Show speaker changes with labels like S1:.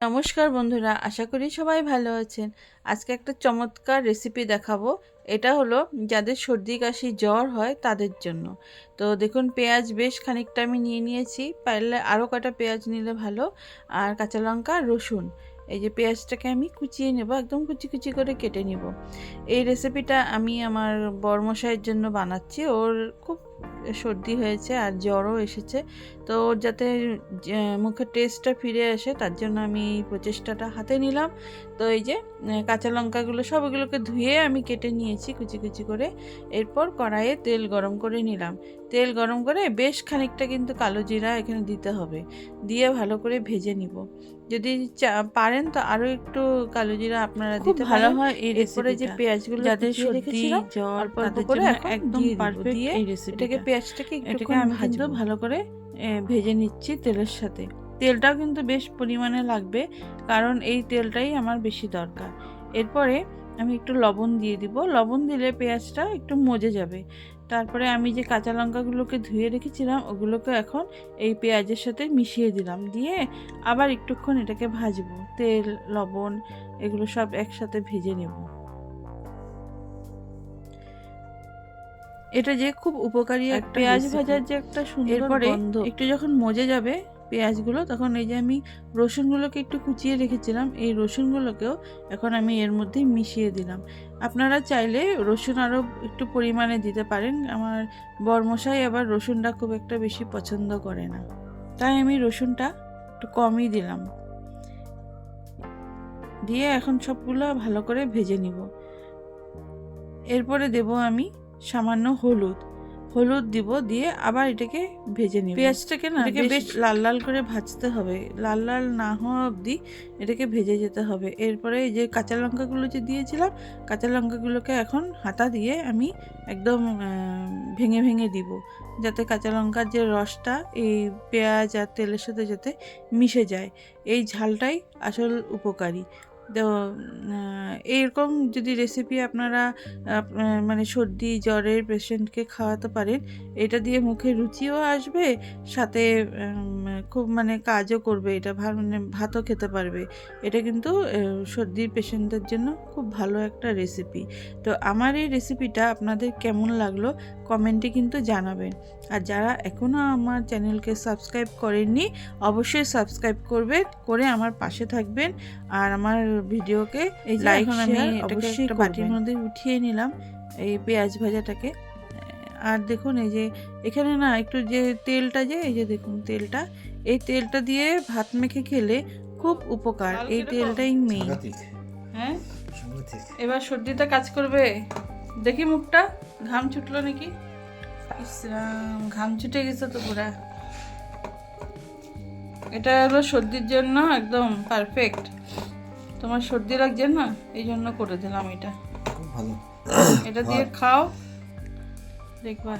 S1: নমস্কার বন্ধুরা, আশা করি সবাই ভালো আছেন। আজকে একটা চমৎকার রেসিপি দেখাবো। এটা হলো যাদের সর্দি কাশি জ্বর হয় তাদের জন্য। তো দেখুন, পেঁয়াজ বেশ খানিকটা আমি নিয়ে নিয়েছি। পারলে আরও কটা পেঁয়াজ নিলে ভালো। আর কাঁচা লঙ্কা, রসুন, এই যে পেঁয়াজটাকে আমি কুচিয়ে নেব, একদম কুচি কুচি করে কেটে নিব। এই রেসিপিটা আমি আমার বরমশাইয়ের জন্য বানাচ্ছি। ওর খুব সর্দি হয়েছে আর জ্বরও এসেছে। তো ওর যাতে মুখের টেস্টটা ফিরে আসে তার জন্য আমি এই প্রচেষ্টাটা হাতে নিলাম। তো এই যে কাঁচা লঙ্কাগুলো সবগুলোকে ধুয়ে আমি কেটে নিয়েছি কুচি কুচি করে। এরপর কড়াইয়ে তেল গরম করে নিলাম। তেল গরম করে বেশ খানিকটা কিন্তু কালো জিরা এখানে দিতে হবে। দিয়ে ভালো করে ভেজে নিব। যদি পারেন তো আরও একটু কালো জিরা আপনারা দিতে ভালো হয় এরপরে যে পেঁয়াজগুলো যাদের সর্দি জ্বর অল্প করে একদম পারফেক্ট এই রেসিপিটাকে পেঁয়াজটাকে একটু আমি কিন্তু ভালো করে ভেজে নিচ্ছি তেলের সাথে। তেলটাও কিন্তু বেশ পরিমাণে লাগবে কারণ এই তেলটাই আমার বেশি দরকার। এরপরে আমি একটু লবণ দিয়ে দিব। লবণ দিলে পেঁয়াজটা একটু মজে যাবে। তারপরে আমি যে কাঁচা লঙ্কাগুলোকে ধুয়ে রেখেছিলাম ওগুলোকে এখন এই পেঁয়াজের সাথে মিশিয়ে দিলাম। দিয়ে আবার একটুক্ষণ এটাকে ভাজবো। তেল লবণ এগুলো সব একসাথে ভেজে নেব। এটা যে খুব উপকারী
S2: একটা
S1: পেঁয়াজ ভাজার যে একটা সুন্দর
S2: এরপরে
S1: একটু যখন মজে যাবে পেঁয়াজগুলো তখন এই যে আমি রসুনগুলোকে একটু কুচিয়ে রেখেছিলাম এই রসুনগুলোকেও এখন আমি এর মধ্যে মিশিয়ে দিলাম। আপনারা চাইলে রসুন আরও একটু পরিমাণে দিতে পারেন। আমার বরমশাই আবার রসুনটা খুব একটা বেশি পছন্দ করে না। তাই আমি রসুনটা একটু কমই দিলাম। দিয়ে এখন সবগুলো ভালো করে ভেজে নিব। এরপরে দেব আমি সামান্য হলুদ। হলুদ দিব দিয়ে আবার এটাকে ভেজে নিব। পেঁয়াজটাকে না
S2: এটাকে
S1: বেশ লাল লাল করে ভাজতে হবে। লাল লাল না হওয়া অবধি এটাকে ভেজে যেতে হবে। এরপরে এই যে কাঁচা লঙ্কাগুলো যে দিয়েছিলাম কাঁচা লঙ্কাগুলোকে এখন হাতা দিয়ে আমি একদম ভেঙে ভেঙে দিব। যাতে কাঁচা লঙ্কার যে রসটা এই পেঁয়াজ আর তেলের সাথে যাতে মিশে যায়। এই ঝালটাই আসল উপকারী। তো এইরকম যদি রেসিপি আপনারা মানে সর্দি, জ্বরের পেশেন্টকে খাওয়াতে পারেন, এটা দিয়ে মুখে রুচিও আসবে, সাথে খুব মানে কাজও করবে, এটা ভালো মানে ভাতও খেতে পারবে। এটা কিন্তু সর্দির পেশেন্টদের জন্য খুব ভালো একটা রেসিপি তো আমার এই রেসিপিটা আপনাদের কেমন লাগল কমেন্টে কিন্তু জানাবেন। আর যারা এখনও আমার চ্যানেলকে সাবস্ক্রাইব করেননি, অবশ্যই সাবস্ক্রাইব করবেন করে আমার পাশে থাকবেন। আর আমার ভিডিওকে
S2: এই যে
S1: লাইক
S2: এখন আমি
S1: অবশ্যই
S2: একটা
S1: বাটির মধ্যে উঠিয়ে নিলাম এই পেঁয়াজ ভাজাটাকে। আর দেখুন এই যে এখানে না একটু যে তেলটা যে এই যে দেখুন তেলটা এই তেলটা দিয়ে ভাত মেখে খেলে খুব উপকার এই তেলটাই মেইন হ্যাঁ? এবার সর্দিটা কাজ করবে। দেখি মুখটা ঘাম ছুটলো নাকি? ঘাম ছুটে গেছে তো পুরা। এটা হলো সর্দির জন্য একদম পারফেক্ট তোমার সর্দি লাগছে না? এই জন্য করে দিলাম এটা।
S3: খুব ভালো।
S1: এটা দিয়ে খাও। দেখবা।